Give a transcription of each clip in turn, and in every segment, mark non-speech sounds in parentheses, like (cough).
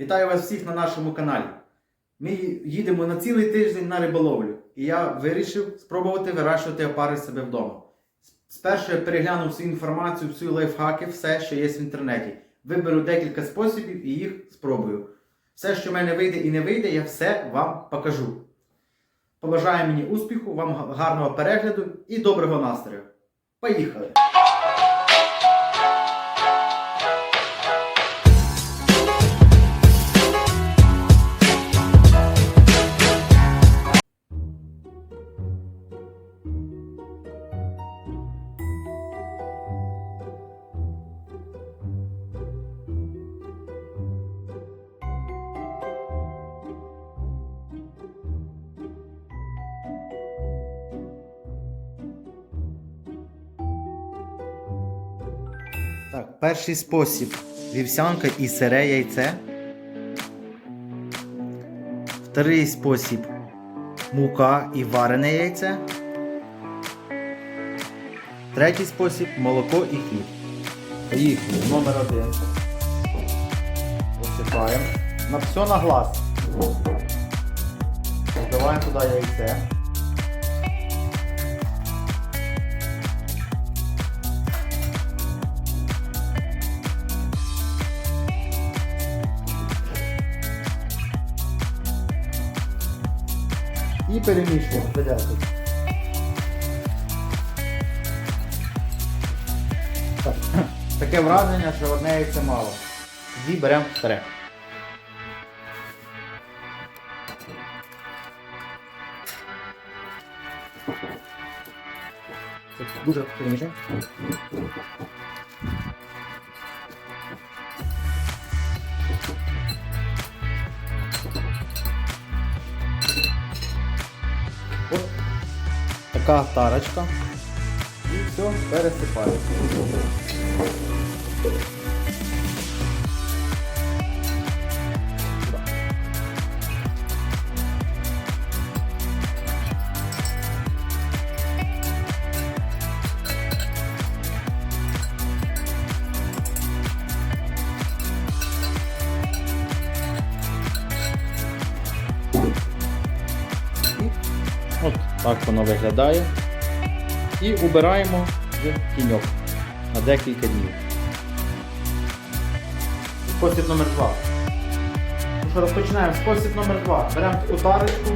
Вітаю вас всіх на нашому каналі. Ми їдемо на цілий тиждень на риболовлю, і я вирішив спробувати вирощувати опари себе вдома. Спершу я переглянув всю інформацію, всю лайфхаки, все, що є в інтернеті. Виберу декілька способів і їх спробую. Все, що в мене вийде і не вийде, я все вам покажу. Побажаю мені успіху, вам гарного перегляду і доброго настрою. Поїхали! Так, перший спосіб вівсянка і сире яйце. Вторий спосіб мука і варене яйце. Третій спосіб молоко і хліб. Поїхали. Номер один. Посипаємо. На все на глаз. Вбиваємо туди яйце. І перемішуємо. Так. (clears throat) Таке враження, що одне яйце мало. Тоді беремо. Це Дуже перемішуємо. Така тарочка. І все, пересипаємо. Так воно виглядає. І убираємо в тіньок на декілька днів. Спосіб номер 2. Ну розпочинаємо. Спосіб номер 2. Беремо таку тарочку,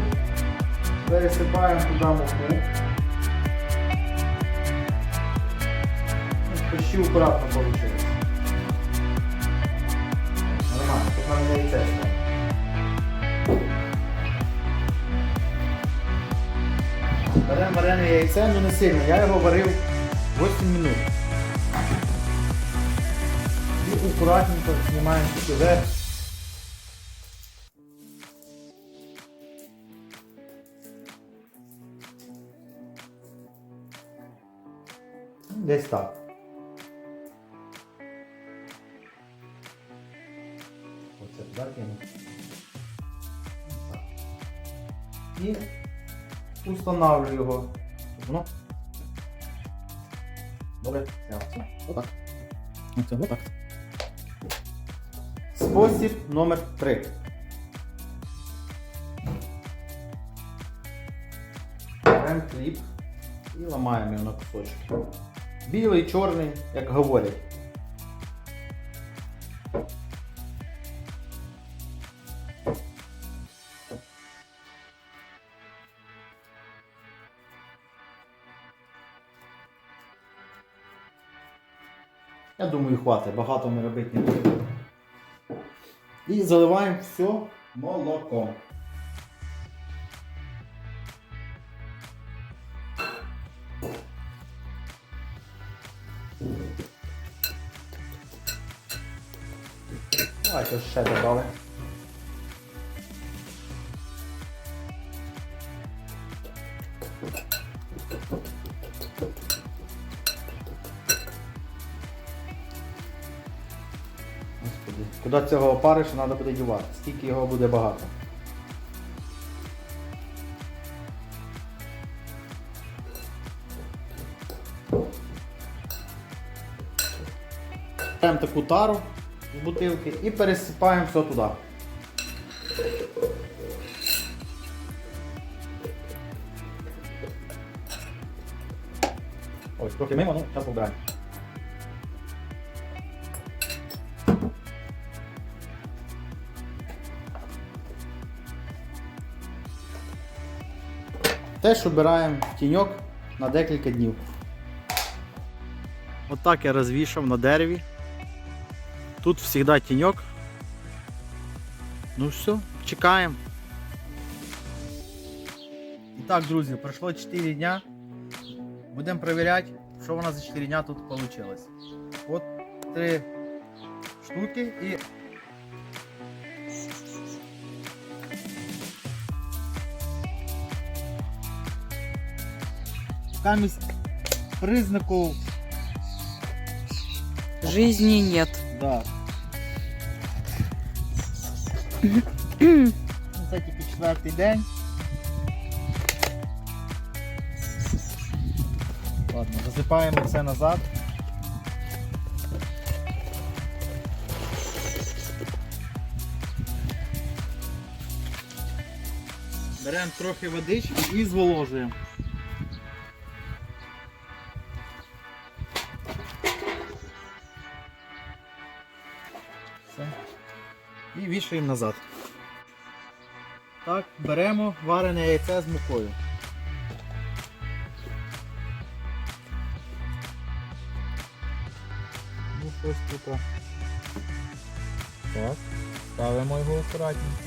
пересипаємо туди муку. Почти акуратно вийшло. Нормально, тут нам не яйце Беремо варене яйце, ну не сильно. Я його варив 8 минут. І акуратненько знімаємо верх. Десь так. Оце туди кину. Устанавливаю його. Воно. Добре, знявся. Отак. Оце отак. Спосіб номер 3. Беремо хліб і ламаємо його на кусочки. Білий, чорний, як говорять. Я думаю, хватить, багато ми робити не будемо. І заливаємо все молоком. Давайте ще додали. Господи, Куди цього опаришу треба буде дівати, скільки його буде багато. Беремо таку тару з бутилки і пересипаємо все туди. Ось, трохи мимо, ну, зараз побираємо. Теж обираємо в тіньок на декілька днів. Отак я розвішав на дереві. Тут завжди тіньок. Ну все, чекаємо. І так, друзі, пройшло 4 дня. Будемо перевіряти, що у нас за 4 дня тут вийшло. От три штуки і. Замість признаків Жизни нет. Да. Ну, Це тільки четвертий день. Ладно, засипаємо все назад. Беремо трохи водички і зволожуємо. І вішаємо назад. Так, беремо варене яйце з мукою. Ну, щось тут. Так, ставимо його акуратненько.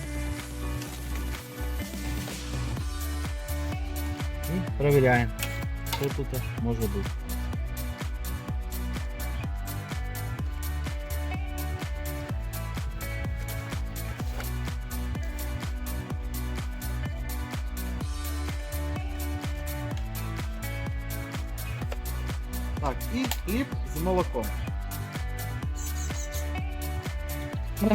І перевіряємо, що тут може бути. Так, і хліб з молоком. Ну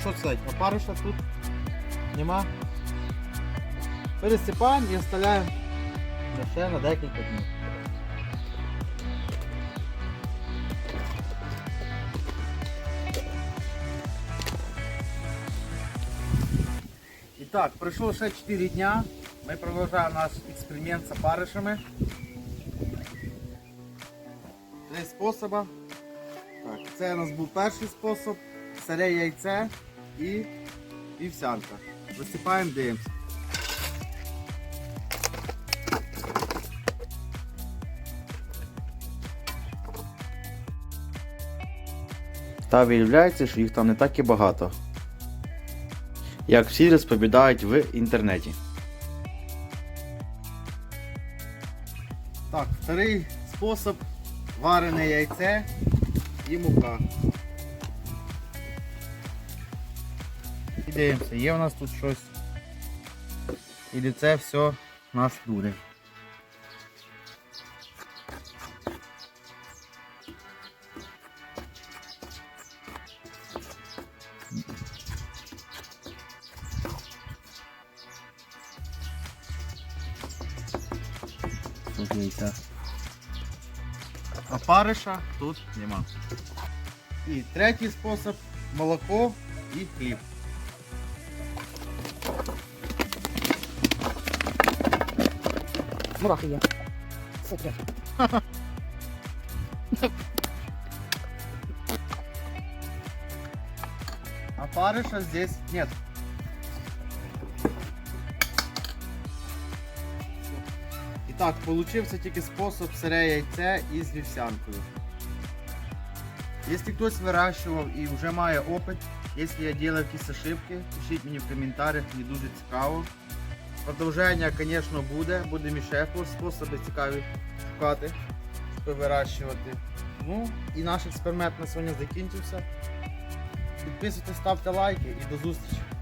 що це, опариша тут нема. Пересипаємо і оставляємо на ще на декілька днів. Так, пройшло ще 4 дня. Ми продовжуємо наш експеримент з опаришами. Три способи. Так, це у нас був перший спосіб. Сире яйце і вівсянка. Висипаємо, дивимося. Та виявляється, що їх там не так і багато. Як всі розповідають в інтернеті. Так, вторий спосіб варене яйце і мука. І дивимося, є у нас тут щось. І це все у нас буде. А париша тут нема. І третій спосіб молоко і хліб. Мурахи є. Супер. А парыша здесь нет. Итак, получився тільки спосіб сире яйце із вівсянкою. Якщо хтось вирощував і вже має опит, якщо я робив якісь ошибки, пишіть мені в коментарях, мені дуже цікаво. Продовження, звісно, буде, будемо ще способи цікаві шукати, щоб вирощувати. Ну і наш експеримент на сьогодні закінчився. Підписуйтесь, ставте лайки і до зустрічі.